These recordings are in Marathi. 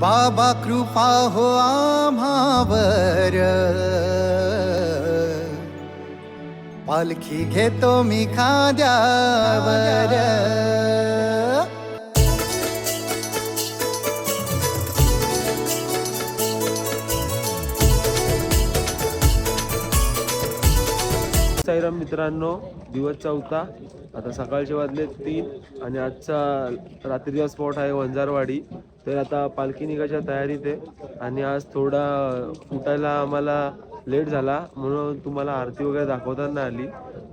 बाबा कृपा हो आम्हावर. पालखी घेतो मी खाद्यावर. साईराम मित्रांनो दिवस चौथा. आता सकाळचे वाजले तीन आणि आजचा रात्रीचा स्पॉट आहे वंजारवाडी. तर आता पालखी निघायच्या तयारीत आहे. आणि आज थोडा उठायला आम्हाला लेट झाला. म्हणून तुम्हाला आरती वगैरे दाखवताना आली.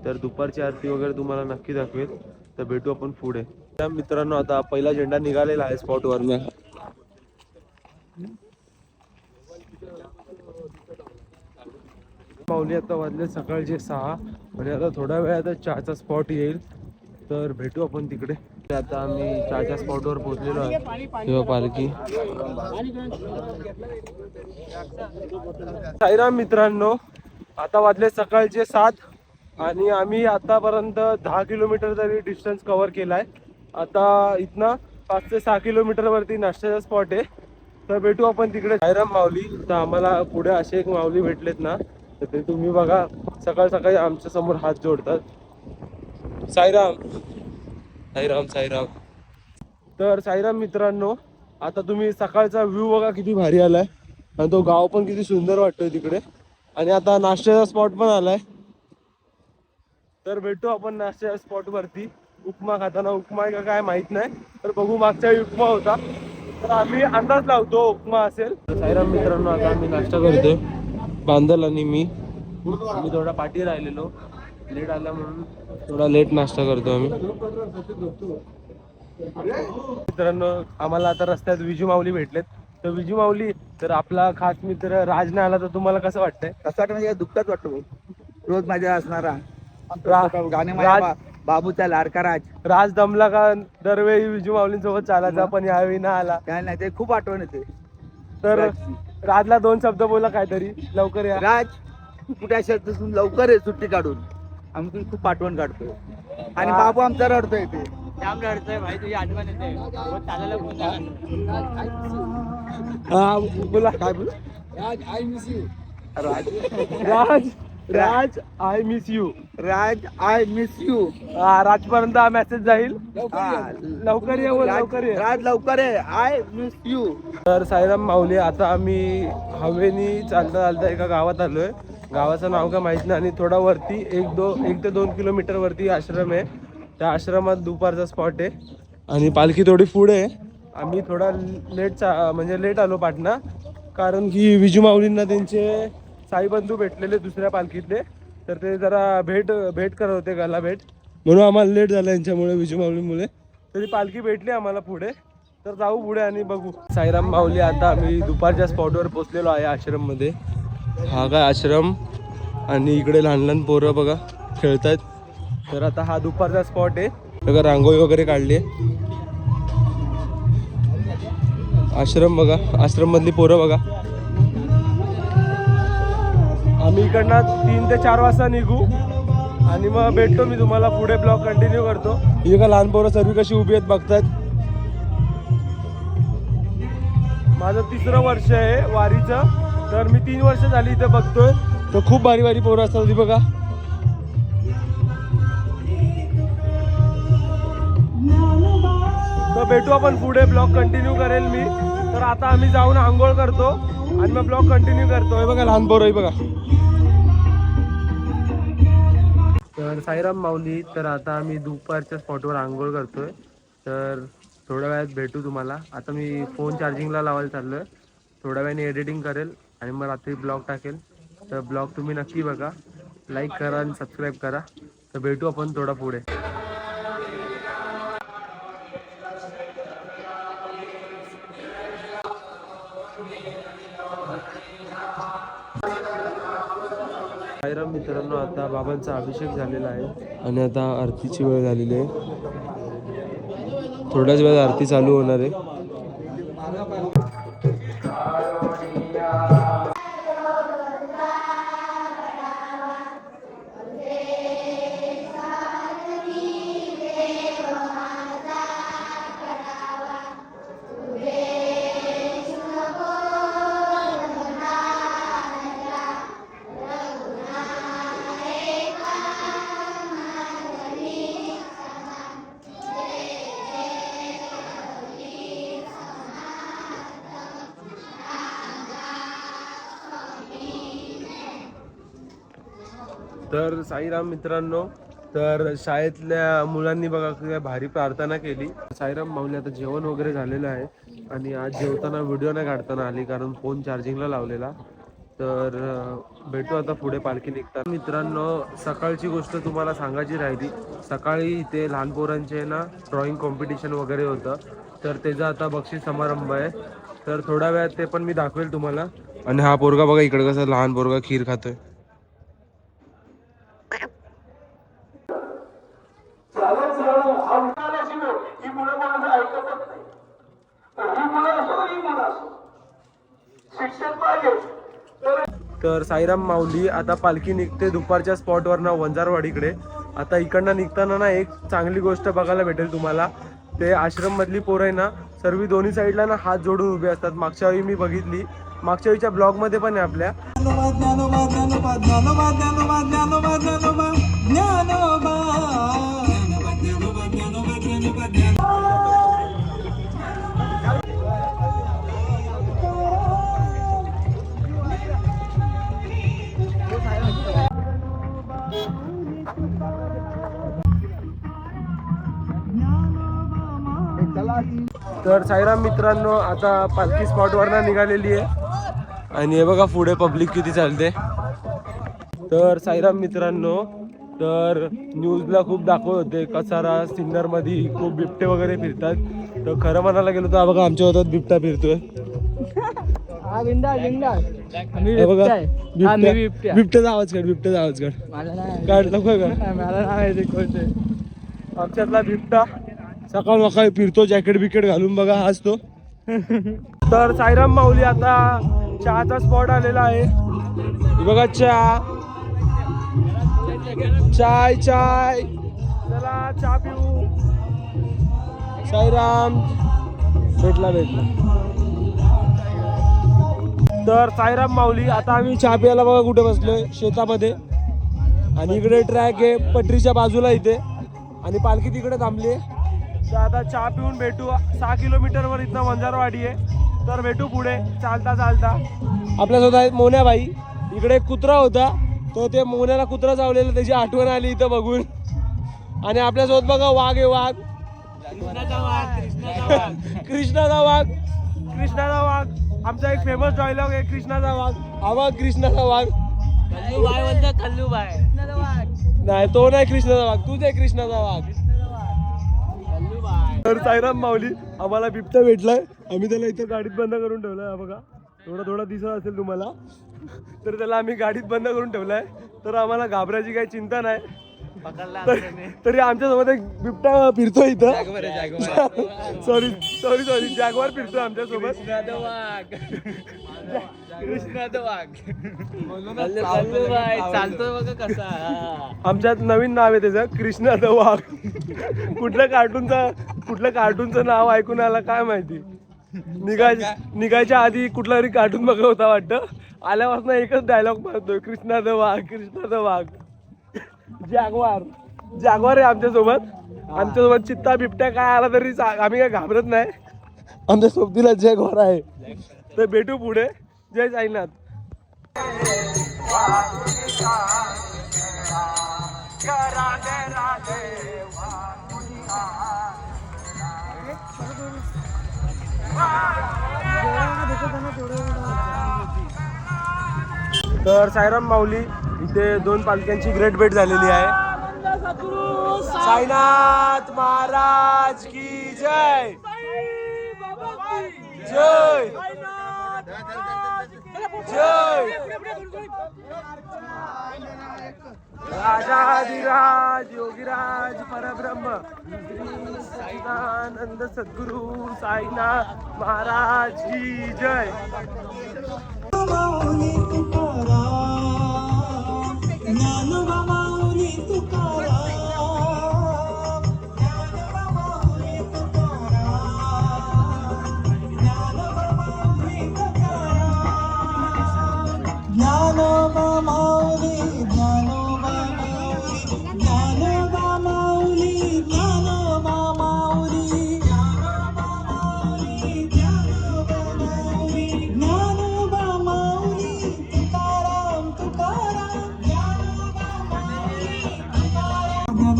तर दुपारची आरती वगैरे तुम्हाला नक्की दाखवेल. तर भेटू आपण पुढे. त्या मित्रांनो आता पहिला झेंडा निघालेला आहे स्पॉटवर पावली आता वाजले सकाळचे सहा. आणि आता थोड्या वेळात चहाचा स्पॉट येईल. तर भेटू आपण तिकडे. आता आम्ही चहाच्या स्पॉटवर पोहोचलेलो आहे. किंवा पालखी साईराम मित्रांनो आता वाजले सकाळचे सात आणि आम्ही आतापर्यंत दहा किलोमीटर तरी डिस्टन्स कव्हर केलाय. आता इथनं पाच ते सहा किलोमीटर वरती नाश्त्याचा स्पॉट आहे. तर भेटू आपण तिकडे. साईराम माऊली तर आम्हाला पुढे असे एक माऊली भेटलेत ना तर ते तुम्ही बघा. सकाळ सकाळी आमच्यासमोर हात जोडतात. साईराम. साईराम साईराम. तर साईराम मित्रांनो आता तुम्ही सकाळचा व्ह्यू बघा किती भारी आलाय. आणि तो गाव पण किती सुंदर वाटतोय तिकडे. आणि आता नाश्त्याचा स्पॉट पण आलाय. तर भेटू आपण नाश्त्याच्या स्पॉट वरती. उपमा खाताना उपमा आहे का काय माहीत नाही. तर बघू मागच्या वेळी उपमा होता. तर आम्ही अंदाज लावतो उपमा असेल. तर साईराम मित्रांनो आता आम्ही नाश्ता करतोय. बांधल आणि मी. मी थोडा पाठी राहिलेलो. लेट आला म्हणून थोडा लेट नाश्ता करतो आम्ही. मित्रांनो आम्हाला आता रस्त्यात विजू माऊली भेटलेत. तर विजू माऊली तर आपला खास मित्र राज नाही आला तर तुम्हाला कसं वाटतंय? कसं वाटतं म्हणजे दुःखच वाटतो. रोज माझ्या असणारा. रा- गाणे माझ्या राज- बा- बाबूचा लाडका राज. राज दमला का दरवेळी विजू माऊलींसोबत चालायचा पण यावेळी ना आला. काय नाही ते खूप आठवण येते. तर. राजला दोन शब्द बोला काहीतरी. लवकर या. राज कुठे शब्दातून लवकर आहे सुट्टी काढून. आम्ही तुझी खूप आठवण काढतोय. आणि हा. बाबू आमचा रडतोय ते जाम रडतोय भाई तुझी आठवण येते. रोज चालायला फोन हा बोला. काय बोल? Raj Raj. Raj I miss you Raj I miss you राजपर्यंत हा मेसेज जाईल. लवकर ये. बोल, लवकर ये राज लवकर आहे आय मिस यू. तर साईराम माऊली आता आम्ही हवेनी चालता चालता एका गावात आलोय. गावाचं नाव काय माहीत नाही आणि थोडा वरती एक दो एक ते दोन किलोमीटर वरती आश्रम आहे. त्या आश्रमात दुपारचा स्पॉट आहे. आणि पालखी थोडी पुढे आहे. आम्ही थोडा लेट चा म्हणजे लेट आलो पाटणा. कारण की विजू माऊलींना त्यांचे साईबंधू भेटलेले दुसऱ्या पालखीतले. तर ते जरा भेट भेट करत होते गला भेट. म्हणून आम्हाला लेट झालं यांच्यामुळे विजू माऊलीमुळे. तरी पालखी भेटली आम्हाला पुढे. तर जाऊ पुढे आणि बघू. साईराम माऊली आता आम्ही दुपारच्या स्पॉटवर पोचलेलो आहे आश्रममध्ये. हा काय आश्रम आणि इकडे लहान लहान पोरं बघा खेळतायत. तर आता हा दुपारचा स्पॉट आहे. बघा रांगोळी वगैरे काढली आहे. आश्रम बघा आश्रम मधली पोरं बघा. आम्ही इकडनं तीन ते चार वाजता निघू. आणि मग भेटतो मी तुम्हाला पुढे ब्लॉग कंटिन्यू करतो. ही का लहान पोरं सर्व कशी उभी आहेत बघतायत. माझं तिसरं वर्ष आहे वारीचं. तर मी तीन वर्ष झाली इथं बघतोय. तर खूप भारी भारी पोरं असतात बघा. तर भेटू आपण पुढे ब्लॉग कंटिन्यू करेल मी. तर आता आम्ही जाऊन आंघोळ करतो आणि मग ब्लॉग कंटिन्यू करतो. हे बघा लहान पोरं बघा. तर साईराम माऊली तर आता आम्ही दुपारच्या स्पॉटवर आंघोळ करतोय. तर थोड्या वेळात भेटू तुम्हाला. आता मी फोन चार्जिंगला लावायला चाललोय. थोड्या वेळाने एडिटिंग करेल. आणि मग रात्री ब्लॉग टाकेल. तर ब्लॉग तुम्ही नक्की बघा. लाईक करा आणि सबस्क्राईब करा. तर भेटू आपण थोडा पुढे. साईराम मित्रांनो आता बाबांचा अभिषेक झालेला आहे. आणि आता आरतीची वेळ झालेली आहे. थोड्याच वेळात आरती चालू होणार आहे. तर साईराम मित्रांनो तर शाळेतल्या मुलांनी बघा काय भारी प्रार्थना केली. साईराम माऊली आता जेवण वगैरे झालेलं आहे आणि आज जेवताना व्हिडिओ नाही काढताना आली कारण फोन चार्जिंगला लावलेला. तर भेटू आता पुढे पालखी निघतात मित्रांनो सकाळची गोष्ट तुम्हाला सांगायची राहिली. सकाळी इथे लहान पोरांचे ना ड्रॉइंग कॉम्पिटिशन वगैरे होतं. तर त्याचा आता बक्षीस समारंभ आहे. तर थोड्या वेळात ते पण मी दाखवेल तुम्हाला. आणि हा पोरगा बघा इकडे कसं लहान पोरगा खीर खातोय. तर साईराम माऊली आता पालखी निघते दुपारच्या स्पॉटवरनं वंजारवाडीकडे. आता इकडनं निघताना ना एक चांगली गोष्ट बघायला भेटेल तुम्हाला. ते आश्रममधली पोरं आहे ना सर्व दोन्ही साईडला ना हात जोडून उभे असतात. मागच्या वेळी मी बघितली. मागच्या वेळीच्या ब्लॉगमध्ये पण आहे आपल्या. तर साईराम मित्रांनो आता पालखी स्पॉटवरनं निघालेली आहे. आणि हे बघा पुढे पब्लिक किती चालते. तर साईराम मित्रांनो तर न्यूजला खूप दाखवत होते कसारा सिन्नरमध्ये खूप बिबटे वगैरे फिरतात. तर खरं म्हणायला गेलो तर हा बघा आमच्या होतात बिबटा फिरतोय. हे बघा बिबट्या बिबट्याचा आवाज काढ बिबट्याचा आवाज काढ. काढ लवकर काढ. आमच्यातला बिबटा. सकाळ सकाळी फिरतो जॅकेट बिकेट घालून बघा हाच तो तर साईराम माऊली आता चहाचा स्पॉट आलेला आहे. बघा चहा. चाय चाय. चला चहा पिऊ. साईराम. भेटला भेटला. तर साईराम माऊली आता आम्ही चहा प्यायला बघा कुठे बसलोय शेतामध्ये. आणि इकडे ट्रॅक आहे पटरीच्या बाजूला इथे. आणि पालखी तिकडे थांबली आहे. तर आता चहा पिऊन भेटू. सहा किलोमीटरवर इथं वंजारवाडी आहे. तर भेटू पुढे. चालता चालता. आपल्यासोबत आहेत मोन्याबाई. इकडे एक कुत्रा होता. तो ते मोन्याला कुत्रा चावलेला. त्याची आठवण आली इथं बघून. आणि आपल्यासोबत बघा वाघ आहे वाघ. कृष्णाचा वाघ कृष्णाचा वाघ. आमचा एक फेमस डायलॉग आहे कृष्णाचा वाघ. बघ कृष्णाचा वाघ. कल्लूबाई म्हणतात कल्लूबाई. नाही तो नाही कृष्णाचा वाघ. तूच आहे कृष्णाचा वाघ. तर साईराम माऊली आम्हाला बिबट्या भेटलाय. आम्ही त्याला इथं गाडीत बंद करून ठेवलाय. हा बघा थोडा थोडा दिसत असेल तुम्हाला. तर त्याला आम्ही गाडीत बंद करून ठेवलाय. तर आम्हाला घाबरायची काही चिंता नाही. पकडला तर- तरी आमच्यासोबत एक बिबट्या फिरतो इथं. सॉरी सॉरी सॉरी जॅगवार फिरतो आमच्यासोबत. कल्लूबाई चालतोय बघा कसा. आमच्यात नवीन नाव आहे त्याचं कृष्णा द वाघ कुठल्या कार्टूनचा कुठल्या कार्टूनचं नाव ऐकून आला काय माहिती? निघाय निघायच्या आधी कुठला तरी कार्टून बघत होता वाटतं. आल्यापासून एकच डायलॉग मारतोय कृष्णा द वाघ कृष्णा द वाघ. जॅगवार जॅगवार आहे आमच्यासोबत. आमच्यासोबत चित्ता बिबट्या काय आला तरी आम्ही काय घाबरत नाही. आमच्या सोबतीला जॅगवार आहे. तर भेटू पुढे. जय साईनाथ. तर सायराम माऊली इथे दोन पालख्यांची ग्रेट भेट झालेली आहे. साईनाथ महाराज की जय. जय. राजाधिराज योगीराज परब्रह्म। श्री साईनानंद सद्गुरु साईनाथ महाराज की जय।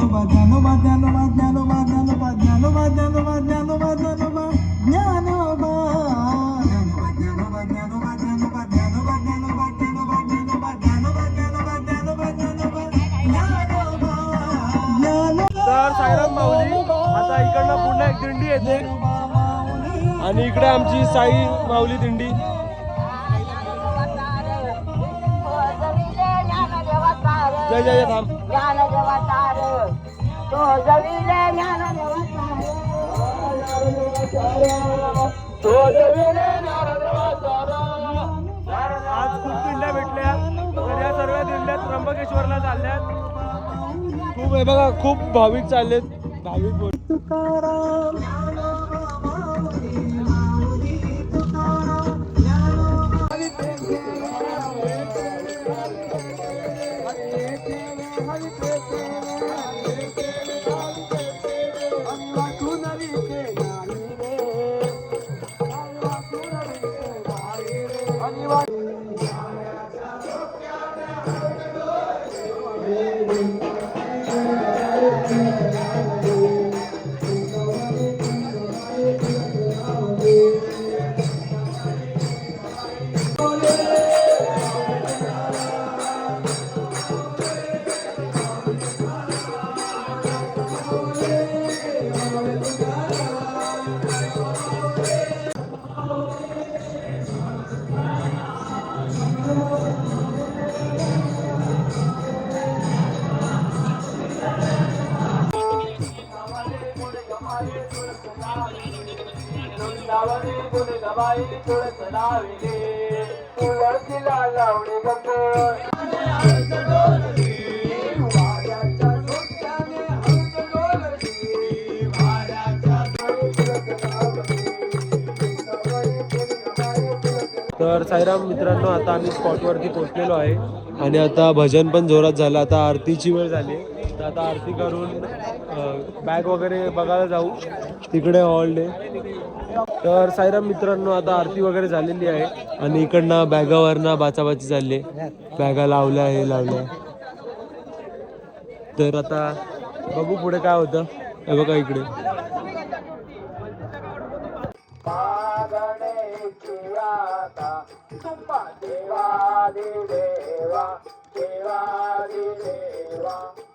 badano badano badano badano badano badano badano badano माऊली. आता इकडनं पुन्हा एक दिंडी येते. आणि इकडे आमची साई माऊली दिंडी. जय जय थांब तो बघा खूप भाविक चाललेत. भाविक बोल तर साईराम मित्रांनो आता आम्ही स्पॉटवरती पोहोचलेलो आहे. आणि आता भजन पण जोरात झालं. आता आरतीची वेळ झाली. आता आरती करून बॅग वगैरे बघायला जाऊ. तिकडे हॉल डे तर साईराम मित्रांनो आता आरती वगैरे झालेली आहे आणि इकडनं बॅगावरनं बाचाबाची चालली आहे. बॅगा लावल्या हे लावल्या तर आता बघू पुढे काय होतं. हे बघा इकडे.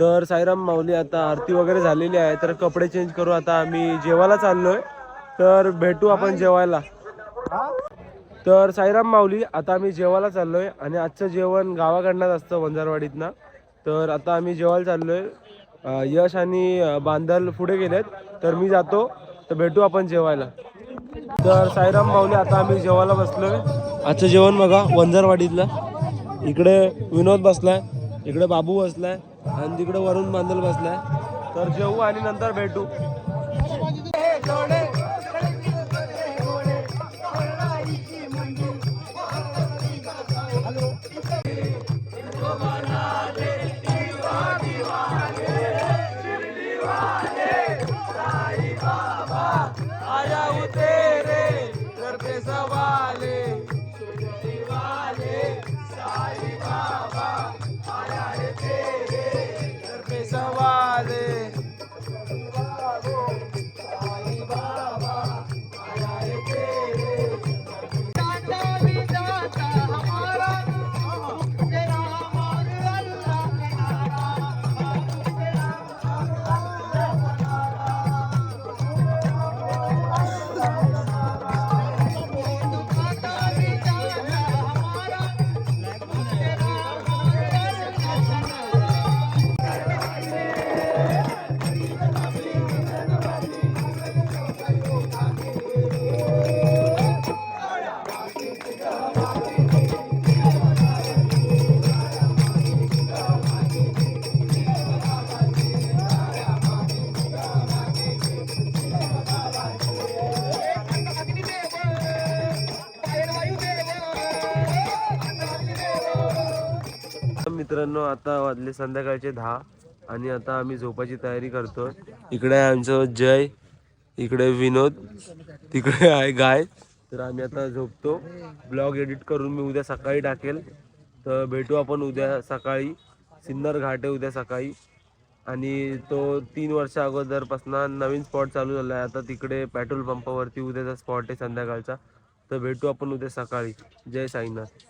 तर साईराम माऊली आता आरती वगैरे झालेली आहे तर कपडे चेंज करू. आता आम्ही जेवायला चाललोय. तर भेटू आपण जेवायला. तर साईराम माऊली आता आम्ही जेवायला चाललोय. आणि आजचं जेवण गावाकडनंच असतं वंजारवाडीतनं. तर आता आम्ही जेवायला चाललोय. यश आणि बांधल पुढे गेलेत. तर मी जातो. तर भेटू आपण जेवायला. तर साईराम माऊली आता आम्ही जेवायला बसलोय. आजचं जेवण बघा वंजारवाडीतलं. इकडे विनोद बसलाय. इकडे बाबू बसलाय आणि तिकडे वरुण बांधल बसलाय. तर जेऊ आणि नंतर भेटू. मित्रांनो आता वाजले संध्याकाळचे दहा आणि आता आम्ही झोपाची तयारी करतो इकडे आहे आमचं जय इकडे विनोद तिकडे आहे गाय. तर आम्ही आता झोपतो. ब्लॉग एडिट करून मी उद्या सकाळी टाकेल. तर भेटू आपण उद्या सकाळी. सिन्नर घाट आहे उद्या सकाळी. आणि तो तीन वर्षा अगोदरपासून नवीन स्पॉट चालू झाला आहे. आता तिकडे पेट्रोल पंपावरती उद्याचा स्पॉट आहे संध्याकाळचा. तर भेटू आपण उद्या सकाळी. जय साईनाथ.